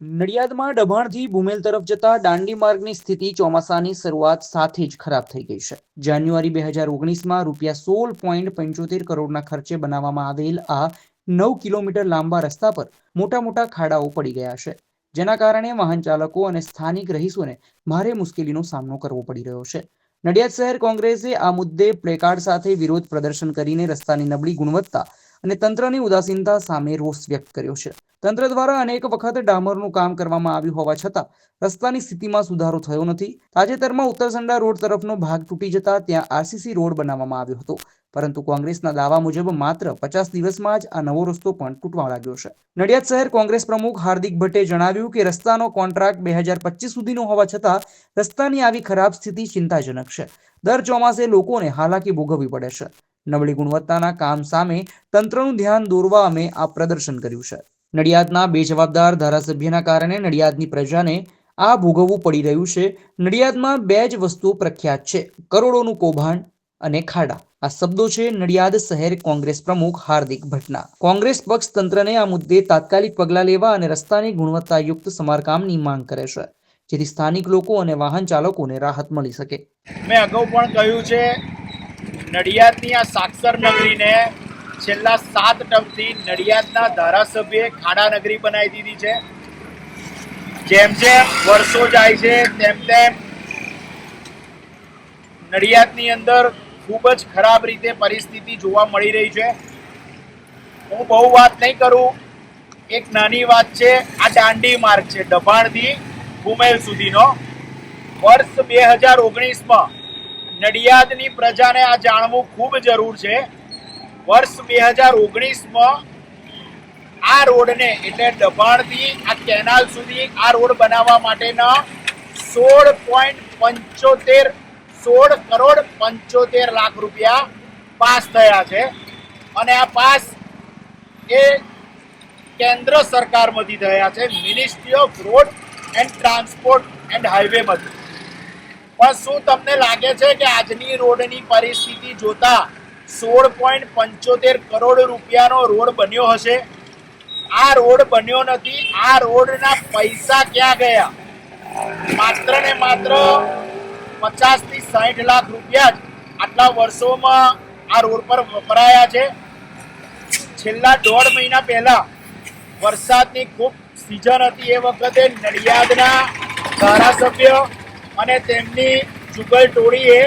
નડિયાદમાં દબાણથી ભૂમેલ તરફ જતા દાંડી માર્ગની સ્થિતિ ચોમાસાની શરૂઆત સાથે જ ખરાબ થઈ ગઈ છે. જાન્યુઆરી બે હજાર ઓગણીસમાં રૂપિયા સોળ પોઈન્ટ પંચોતેર કરોડના ખર્ચે બનાવવામાં આવેલ આ નવ કિલોમીટર લાંબા રસ્તા પર મોટા મોટા ખાડાઓ પડી ગયા છે, જેના કારણે વાહન ચાલકો અને સ્થાનિક રહીશોને ભારે મુશ્કેલીનો સામનો કરવો પડી રહ્યો છે. નડિયાદ શહેર કોંગ્રેસે આ મુદ્દે પ્લેકાર્ડ સાથે વિરોધ પ્રદર્શન કરીને રસ્તાની નબળી ગુણવત્તા અને તંત્રની ઉદાસીનતા સામે રોષ વ્યક્ત કર્યો છે. તંત્ર દ્વારા અનેક વખત ડામરનું કામ કરવામાં આવ્યું હોવા છતાં રસ્તાની સ્થિતિમાં સુધારો થયો નથી. તાજેતરમાં ઉત્તરસંડા રોડ તરફનો ભાગ તૂટી જતા ત્યાં આરસીસી રોડ બનાવવામાં આવ્યો હતો. પરંતુ કોંગ્રેસના દાવા મુજબ માત્ર પચાસ દિવસમાં જ આ નવો રસ્તો પણ તૂટવા લાગ્યો છે. નડિયાદ શહેર કોંગ્રેસ પ્રમુખ હાર્દિક ભટ્ટે જણાવ્યું કે રસ્તાનો કોન્ટ્રાક્ટ બે હજાર પચીસ સુધીનો હોવા છતાં રસ્તાની આવી ખરાબ સ્થિતિ ચિંતાજનક છે. દર ચોમાસે લોકોને હાલાકી ભોગવવી પડે છે. નબળી ગુણવત્તાના કામ સામે તંત્રનું ધ્યાન દોરવા અમે આ પ્રદર્શન કર્યું છે. નડિયાદના બેજવાબદાર ધારાસભ્યના કારણે નડિયાદની પ્રજાને આ ભોગવવું પડી રહ્યું છે. નડિયાદમાં બે જ વસ્તુઓ પ્રખ્યાત છે. કરોડોનું કૌભાંડ અને ખાડા. આ શબ્દો છે નડિયાદ શહેર કોંગ્રેસ પ્રમુખ હાર્દિક ભટ્ટના. કોંગ્રેસ પક્ષ તંત્રને આ મુદ્દે તાત્કાલિક પગલાં લેવા અને રસ્તાની ગુણવત્તાયુક્ત સમારકામની માંગ કરે છે, જેથી સ્થાનિક લોકો અને વાહન ચાલકોને રાહત મળી શકે. મેં અગાઉ પણ કહ્યું છે, નડિયાદની આ સાક્ષર નગરીને છેલ્લા સાત ટર્મથી નડિયાદના ધારાસભ્યએ ખાડા નગરી બનાવી દીધી છે. જેમ જેમ વર્ષો જાય છે, તેમ તેમ નડિયાદની અંદર ખૂબ જ ખરાબ રીતે પરિસ્થિતિ જોવા મળી રહી છે. હું બહુ વાત નહીં કરું. એક નાની વાત છે, આ દાંડી માર્ગ છે દબાણથી કુમેલ સુધીનો. વર્ષ બે હજાર ઓગણીસમાં નડિયાદની પ્રજાને આ જાણવું ખૂબ જરૂર છે. વર્ષ બે હજાર ઓગણીસમાં આ રોડને એટલે દબાણથી આ કેનાલ સુધી આ રોડ બનાવવા માટેના સોળ પોઈન્ટ પંચોતેર, સોળ કરોડ પંચોતેર લાખ રૂપિયા પાસ થયા છે. અને આ પાસ એ કેન્દ્ર સરકારમાંથી થયા છે ministry of road and transport and હાઈવેમાંથી પણ શું તમને લાગે છે કે આજની રોડની પરિસ્થિતિ જોતા સોળ પોઈન્ટ પંચોતેર કરોડ રૂપિયાનો રોડ બન્યો હશે. આ રોડ બન્યો નથી. આ રોડના પૈસા ક્યાં ગયા? માત્ર ને માત્ર પચાસથી સાઠ લાખ રૂપિયા જ આટલા વર્ષોમાં આ રોડ પર વપરાયા છે. છેલ્લા દોઢ મહિના પહેલા વરસાદની ખૂબ સિઝન હતી. એ વખતે નડિયાદના ધારાસભ્ય અને તેમની જુગલ ટોળીએ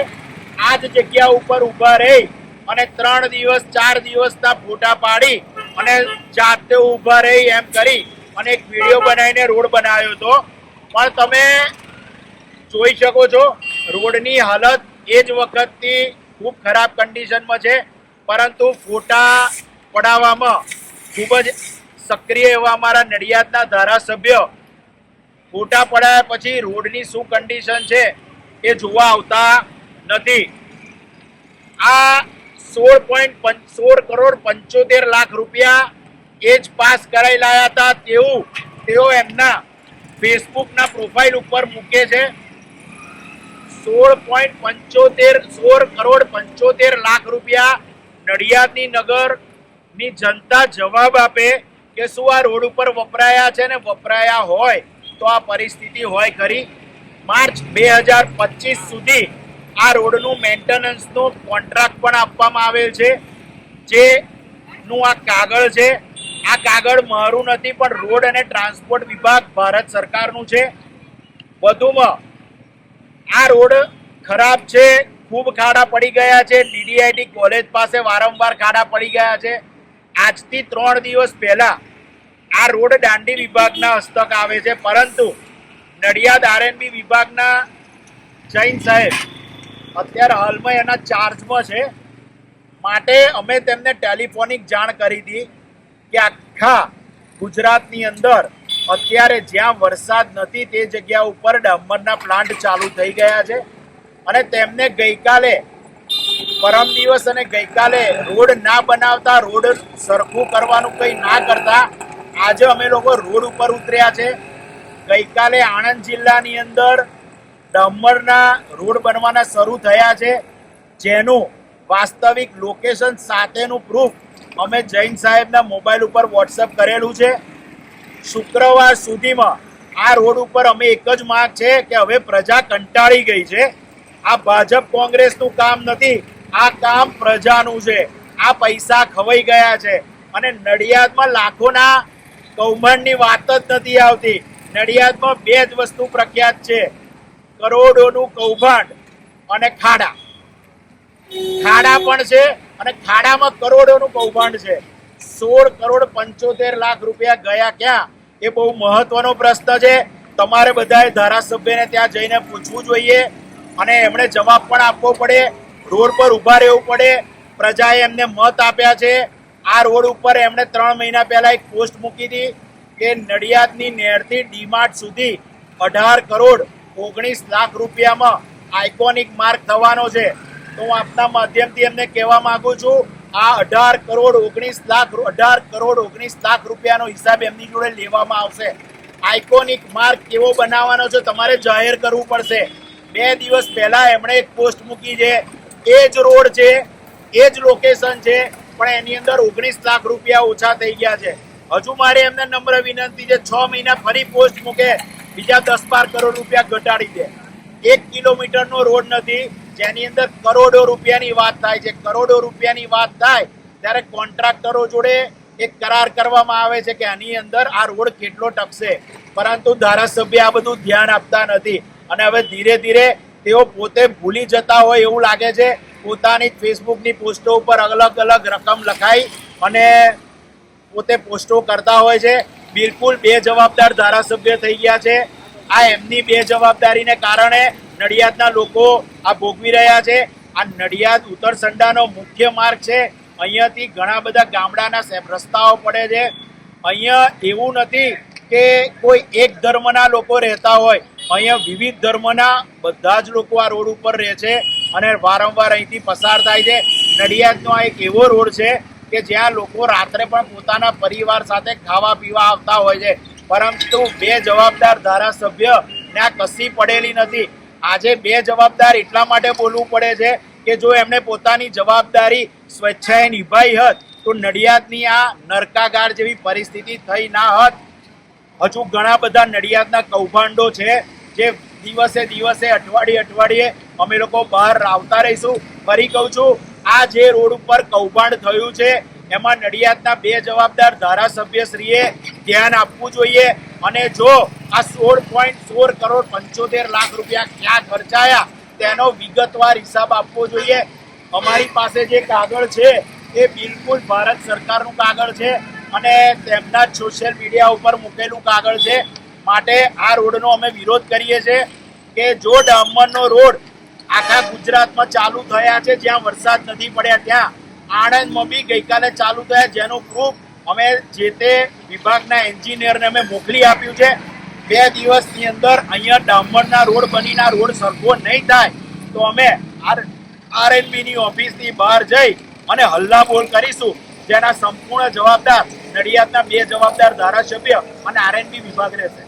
આ જ જગ્યા ઉપર ઊભા રહી અને ત્રણ દિવસ, ચાર દિવસના ફોટા પાડી અને જાતે ઊભા રહી એમ કરી અને એક વીડિયો બનાવીને રોડ બનાવ્યો હતો. પણ તમે જોઈ શકો છો, રોડની હાલત એ જ વખતથી ખૂબ ખરાબ કન્ડિશનમાં છે. પરંતુ ફોટા પડાવવામાં ખૂબ જ સક્રિય એવા અમારા નડિયાદના ધારાસભ્ય ફોટા પડાયા પછી રોડની શું કન્ડિશન છે એ જોવા આવતા નથી. આ સોળ પોઈન્ટ સોળ કરોડ પંચોતેર લાખ રૂપિયા એ જ પાસ કરાઈ લાયા હતા. તેવું તેઓ એમના ફેસબુકના પ્રોફાઇલ ઉપર મૂકે છે. સોળ પોઈન્ટ પંચોતેર, સોળ કરોડ પંચોતેર લાખ રૂપિયા નડિયાદની નગરની જનતા જવાબ આપે કે શું આ રોડ ઉપર વપરાયા છે ને વપરાયા હોય તો આ પરિસ્થિતિ હોય ખરી. માર્ચ બે હજાર પચીસ સુધી આ રોડનું મેન્ટેનન્સનો કોન્ટ્રાક્ટ પણ આપવામાં આવેલ છે. જે નું આ કાગળ છે. આ કાગળ મારું નથી, પણ રોડ અને ટ્રાન્સપોર્ટ વિભાગ ભારત સરકારનું છે. વધુમાં, આ રોડ ખરાબ છે, ખૂબ ખાડા પડી ગયા છે. ડીડીઆઈટી કોલેજ પાસે વારંવાર ખાડા પડી ગયા છે. આજથી ત્રણ દિવસ પહેલા આ રોડ દાંડી વિભાગના હસ્તક આવે છે. પરંતુ નડિયાદ આરએનબી વિભાગના જૈન સાહેબ અત્યારે હાલમાં એના ચાર્જમાં છે. માટે અમે તેમને ટેલિફોનિક જાણ કરી હતી કે આખા ગુજરાતની અંદર અત્યારે જ્યાં વરસાદ નથી તે જગ્યા ઉપર ડામરના પ્લાન્ટ ચાલુ થઈ ગયા છે. અને તેમને ગઈકાલે પરમ દિવસ અને ગઈકાલે રોડ ના બનાવતા, રોડ સરખું કરવાનું કંઈ ના કરતા આજે અમે લોકો રોડ ઉપર ઉતર્યા છે. ગઈકાલે આણંદ જિલ્લાની અંદર ડામરના રોડ બનવાના શરૂ થયા છે, જેનું વાસ્તવિક લોકેશન સાથેનું પ્રૂફ અમે જૈન સાહેબના મોબાઈલ ઉપર વોટ્સઅપ કરેલું છે. શુક્રવાર સુધીમાં આ રોડ ઉપર અમે એક જ માંગ છે કે હવે પ્રજા કંટાળી ગઈ છે. આ ભાજપ કોંગ્રેસનું કામ નથી, આ કામ પ્રજાનું છે. આ પૈસા ખવાઈ ગયા છે અને નડિયાદમાં લાખોના કૌભાંડની વાત જ નથી આવતી. નડિયાદમાં બે જ વસ્તુ પ્રખ્યાત છે. કરોડોનું કૌભાંડ અને ખાડા. ખાડા પણ છે અને ખાડામાં કરોડોનું કૌભાંડ છે. સોળ કરોડ પંચોતેર લાખ રૂપિયા ગયા ક્યાં? એ બહુ મહત્વનો પ્રશ્ન છે. તમારે બધાએ ધારાસભ્યને ત્યાં જઈને પૂછવું જોઈએ અને એમણે જવાબ પણ આપવો પડે. રોડ પર ઊભા રહેવું પડે. પ્રજાએ એમને મત આપ્યા છે. આ રોડ ઉપર એમણે ત્રણ મહિના પહેલા એક પોસ્ટ મૂકી હતી કે નડિયાદની નહેરથી ડીમાર્ટ સુધી અઢાર કરોડ ઓગણીસ લાખ રૂપિયામાં આઇકોનિક માર્ક થવાનો છે. તો હું આપના માધ્યમથી એમને કહેવા માંગુ છું, આ અઢાર કરોડ ઓગણીસ લાખ અઢાર કરોડ ઓગણીસ લાખ રૂપિયાનો હિસાબ એમની જોડે લેવામાં આવશે. આઇકોનિક માર્ક કેવો બનાવવાનો છે તમારે જાહેર કરવું પડશે. બે દિવસ પહેલા એમણે એક પોસ્ટ મૂકી છે, એ જ રોડ છે, એ જ લોકેશન છે, પણ એની અંદર ઓગણીસ લાખ રૂપિયા ઓછા થઈ ગયા છે. હજુ મારે એમને નમ્ર વિનંતી છે, છ મહિના ફરી પોસ્ટ મૂકે બીજા દસ બાર કરોડ રૂપિયા ઘટાડી દે. એક કિલોમીટરનો રોડ નથી, જેની અંદર કરોડો રૂપિયાની વાત થાય છે. કરોડો રૂપિયાની વાત થાય, ત્યારે કોન્ટ્રાક્ટરો જોડે એક કરાર કરવામાં આવે છે કે આની અંદર આ રોડ કેટલો ટકશે પરંતુ ધારાસભ્ય આ બધું ધ્યાન આપતા નથી. અને હવે ધીરે ધીરે તેઓ પોતે ભૂલી જતા હોય એવું લાગે છે. પોતાની ફેસબુકની પોસ્ટો ઉપર અલગ અલગ રકમ લખાઈ અને પોતે પોસ્ટો કરતા હોય છે. બિલકુલ બે જવાબદાર ધારાસભ્ય થઈ ગયા છે. આ એમની બે જવાબદારીને કારણે નડિયાદના લોકો આ ભોગવી રહ્યા છે. આ નડિયાદ ઉત્તરસંડાનો મુખ્ય માર્ગ છે. અહીંયાથી ઘણા બધા ગામડાના રસ્તાઓ પડે છે. અહીંયા એવું નથી કે કોઈ એક ધર્મના લોકો રહેતા હોય. અહીંયા વિવિધ ધર્મના બધા જ લોકો આ રોડ ઉપર રહે છે અને વારંવાર અહીંથી પસાર થાય છે. નડિયાદનો આ એક એવો રોડ છે કે જ્યાં લોકો રાત્રે પણ પોતાના પરિવાર સાથે ખાવા પીવા આવતા હોય છે. પરંતુ બે જવાબદાર ધારાસભ્ય ને આ કશી પડેલી નથી. આજે બે જવાબદાર એટલા માટે બોલવું પડે છે કે જો એમણે પોતાની જવાબદારી સ્વેચ્છાએ નિભાઈ હોત, તો નડિયાદની આ નરકાગાર જેવી પરિસ્થિતિ થઈ ના હોત. હજુ ઘણા બધા નડિયાદના કૌભાંડો છે જે દિવસે દિવસે અઠવાડિયે અઠવાડિયે અમે લોકો બહાર આવતા રહીશું. ફરી કહું છું આ જે રોડ ઉપર કૌભાંડ થયું છે, એમાં નડિયાદના બે જવાબદાર ધારાસભ્યશ્રીએ ધ્યાન આપવું જોઈએ અને જો આ સોળ પોઈન્ટ સોળ કરોડ પંચોતેર લાખ રૂપિયા ક્યાં ખર્ચાયા, તેનો વિગતવાર હિસાબ આપવો જોઈએ. અમારી પાસે જે કાગળ છે, એ બિલકુલ ભારત સરકારનું કાગળ છે અને તેમના જ સોશિયલ મીડિયા ઉપર મૂકેલું કાગળ છે. માટે આ રોડનો અમે વિરોધ કરીએ છીએ કે જો ડામરનો રોડ આખા ગુજરાતમાં ચાલુ થયા છે. જ્યાં વરસાદ નથી પડ્યા, ત્યાં આણંદમાં બી ગઈકાલે ચાલુ થયા. જેનું પ્રૂફ અમે જે તે વિભાગના એન્જિનિયરને અમે મોકલી આપ્યું છે. બે દિવસની અંદર અહીંયા ડામરના રોડ બનીના રોડ સરખો નહીં થાય તો અમે આર, આરએનબીની ઓફિસની બહાર જઈ અને હલ્લાબોલ કરીશું. જેના સંપૂર્ણ જવાબદાર નડિયાદના બે જવાબદાર ધારાસભ્ય અને આરએનબી વિભાગ રહેશે.